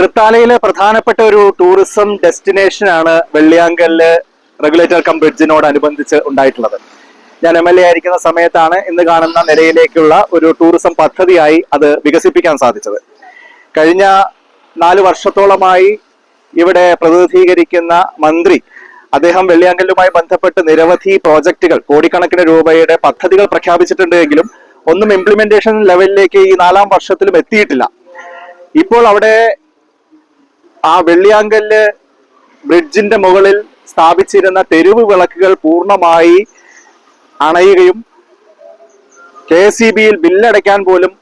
തൃത്താലയിലെ പ്രധാനപ്പെട്ട ഒരു tourism destination ആണ് വെള്ളിയാങ്കല്ല് റെഗുലേറ്റർ കം ബ്രിഡ്ജിനോടനുബന്ധിച്ച് ഉണ്ടായിട്ടുള്ളത്. ഞാൻ എം എൽ എ ആയിരിക്കുന്ന സമയത്താണ് ഇന്ന് കാണുന്ന നിലയിലേക്കുള്ള ഒരു ടൂറിസം പദ്ധതിയായി അത് വികസിപ്പിക്കാൻ സാധിച്ചത്. കഴിഞ്ഞ നാല് വർഷത്തോളമായി ഇവിടെ പ്രതിനിധീകരിക്കുന്ന മന്ത്രി അദ്ദേഹം വെള്ളിയാങ്കല്ലുമായി ബന്ധപ്പെട്ട് നിരവധി പ്രോജക്റ്റുകൾ കോടിക്കണക്കിന് രൂപയുടെ പദ്ധതികൾ പ്രഖ്യാപിച്ചിട്ടുണ്ട് എങ്കിലും ഒന്നും ഇംപ്ലിമെന്റേഷൻ ലെവലിലേക്ക് ഈ നാലാം വർഷത്തിലും എത്തിയിട്ടില്ല. ഇപ്പോൾ അവിടെ ആ വെള്ളിയാങ്കല്ല് ബ്രിഡ്ജിന്റെ മുകളിൽ സ്ഥാപിച്ചിരുന്ന തെരുവ് വിളക്കുകൾ പൂർണമായി അണയുകയും കെ ഇ ബിയിൽ ബില്ലടയ്ക്കാൻ പോലും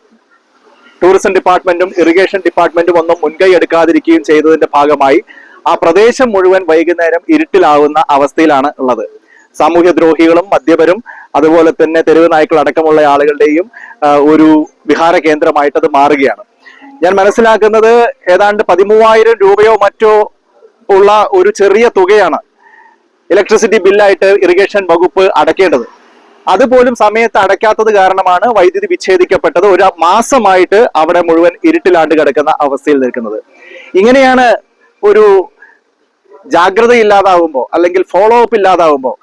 ടൂറിസം ഡിപ്പാർട്ട്മെന്റും ഇറിഗേഷൻ ഡിപ്പാർട്ട്മെന്റും ഒന്നും മുൻകൈ എടുക്കാതിരിക്കുകയും ചെയ്തതിന്റെ ഭാഗമായി ആ പ്രദേശം മുഴുവൻ വൈകുന്നേരം ഇരുട്ടിലാവുന്ന അവസ്ഥയിലാണ് ഉള്ളത്. സാമൂഹ്യദ്രോഹികളും മദ്യപരും അതുപോലെ തന്നെ തെരുവ് നായ്ക്കൾ അടക്കമുള്ള ആളുകളുടെയും ഒരു വിഹാര കേന്ദ്രമായിട്ട് അത് മാറുകയാണ്. ഞാൻ മനസ്സിലാക്കുന്നത് ഏതാണ്ട് പതിമൂവായിരം രൂപയോ മറ്റോ ഉള്ള ഒരു ചെറിയ തുകയാണ് ഇലക്ട്രിസിറ്റി ബില്ലായിട്ട് ഇറിഗേഷൻ വകുപ്പ് അടയ്ക്കേണ്ടത്. അതുപോലും സമയത്ത് അടയ്ക്കാത്തത് കാരണമാണ് വൈദ്യുതി വിച്ഛേദിക്കപ്പെട്ടത്. ഒരു മാസമായിട്ട് അവിടെ മുഴുവൻ ഇരുട്ടിലാണ്ട് കിടക്കുന്ന അവസ്ഥയിൽ നിൽക്കുന്നത്. ഇങ്ങനെയാണ് ഒരു ജാഗ്രത ഇല്ലാതാകുമ്പോൾ അല്ലെങ്കിൽ ഫോളോ അപ്പ് ഇല്ലാതാകുമ്പോൾ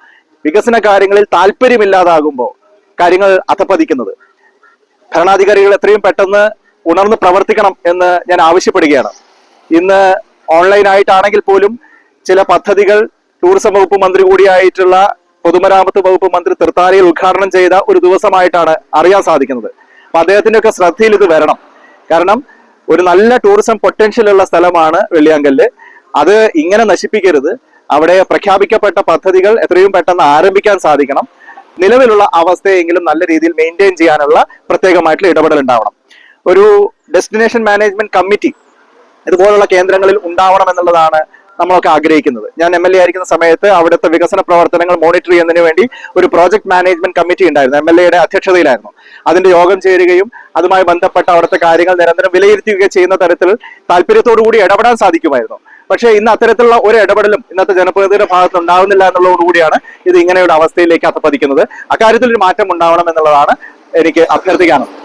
വികസന കാര്യങ്ങളിൽ താല്പര്യമില്ലാതാകുമ്പോൾ കാര്യങ്ങൾ അധപ്പതിക്കുന്നത്. ഭരണാധികാരികൾ എത്രയും പെട്ടെന്ന് ഉണർന്ന് പ്രവർത്തിക്കണം എന്ന് ഞാൻ ആവശ്യപ്പെടുകയാണ്. ഇന്ന് ഓൺലൈൻ ആയിട്ടാണെങ്കിൽ പോലും ചില പദ്ധതികൾ ടൂറിസം വകുപ്പ് മന്ത്രി കൂടിയായിട്ടുള്ള പൊതുമരാമത്ത് വകുപ്പ് മന്ത്രി തൃത്താലയിൽ ഉദ്ഘാടനം ചെയ്ത ഒരു ദിവസമായിട്ടാണ് അറിയാൻ സാധിക്കുന്നത്. അപ്പൊ അദ്ദേഹത്തിന്റെ ഒക്കെ ശ്രദ്ധയിൽ ഇത് വരണം. കാരണം ഒരു നല്ല ടൂറിസം പൊട്ടൻഷ്യൽ ഉള്ള സ്ഥലമാണ് വെള്ളിയാങ്കല്ല്. അത് ഇങ്ങനെ നശിപ്പിക്കരുത്. അവിടെ പ്രഖ്യാപിക്കപ്പെട്ട പദ്ധതികൾ എത്രയും പെട്ടെന്ന് ആരംഭിക്കാൻ സാധിക്കണം. നിലവിലുള്ള അവസ്ഥയെങ്കിലും നല്ല രീതിയിൽ മെയിന്റെയിൻ ചെയ്യാനുള്ള പ്രത്യേകമായിട്ടുള്ള ഇടപെടൽ ഉണ്ടാവണം. ഒരു ഡെസ്റ്റിനേഷൻ മാനേജ്മെന്റ് കമ്മിറ്റി ഇതുപോലുള്ള കേന്ദ്രങ്ങളിൽ ഉണ്ടാവണം എന്നുള്ളതാണ് നമ്മളൊക്കെ ആഗ്രഹിക്കുന്നത്. ഞാൻ എം എൽ എ ആയിരിക്കുന്ന സമയത്ത് അവിടുത്തെ വികസന പ്രവർത്തനങ്ങൾ മോണിറ്റർ ചെയ്യുന്നതിന് വേണ്ടി ഒരു പ്രോജക്ട് മാനേജ്മെന്റ് കമ്മിറ്റി ഉണ്ടായിരുന്നു. എം എൽ എയുടെ അധ്യക്ഷതയിലായിരുന്നു. അതിന്റെ യോഗം ചേരുകയും അതുമായി ബന്ധപ്പെട്ട അവിടുത്തെ കാര്യങ്ങൾ നിരന്തരം വിലയിരുത്തുകയും ചെയ്യുന്ന തരത്തിൽ താല്പര്യത്തോടു കൂടി ഇടപെടാൻ സാധിക്കുമായിരുന്നു. പക്ഷേ ഇന്ന് അത്തരത്തിലുള്ള ഒരു ഇടപെടലും ഇന്നത്തെ ജനപ്രതിനിധിയുടെ ഭാഗത്ത് ഉണ്ടാവുന്നില്ല എന്നുള്ളതോടുകൂടിയാണ് ഇത് ഇങ്ങനെയുള്ള അവസ്ഥയിലേക്ക് അത്തപ്പതിക്കുന്നത് അക്കാര്യത്തിൽ ഒരു മാറ്റം ഉണ്ടാവണം എന്നുള്ളതാണ് എനിക്ക് അഭ്യർത്ഥിക്കാനുള്ളത്.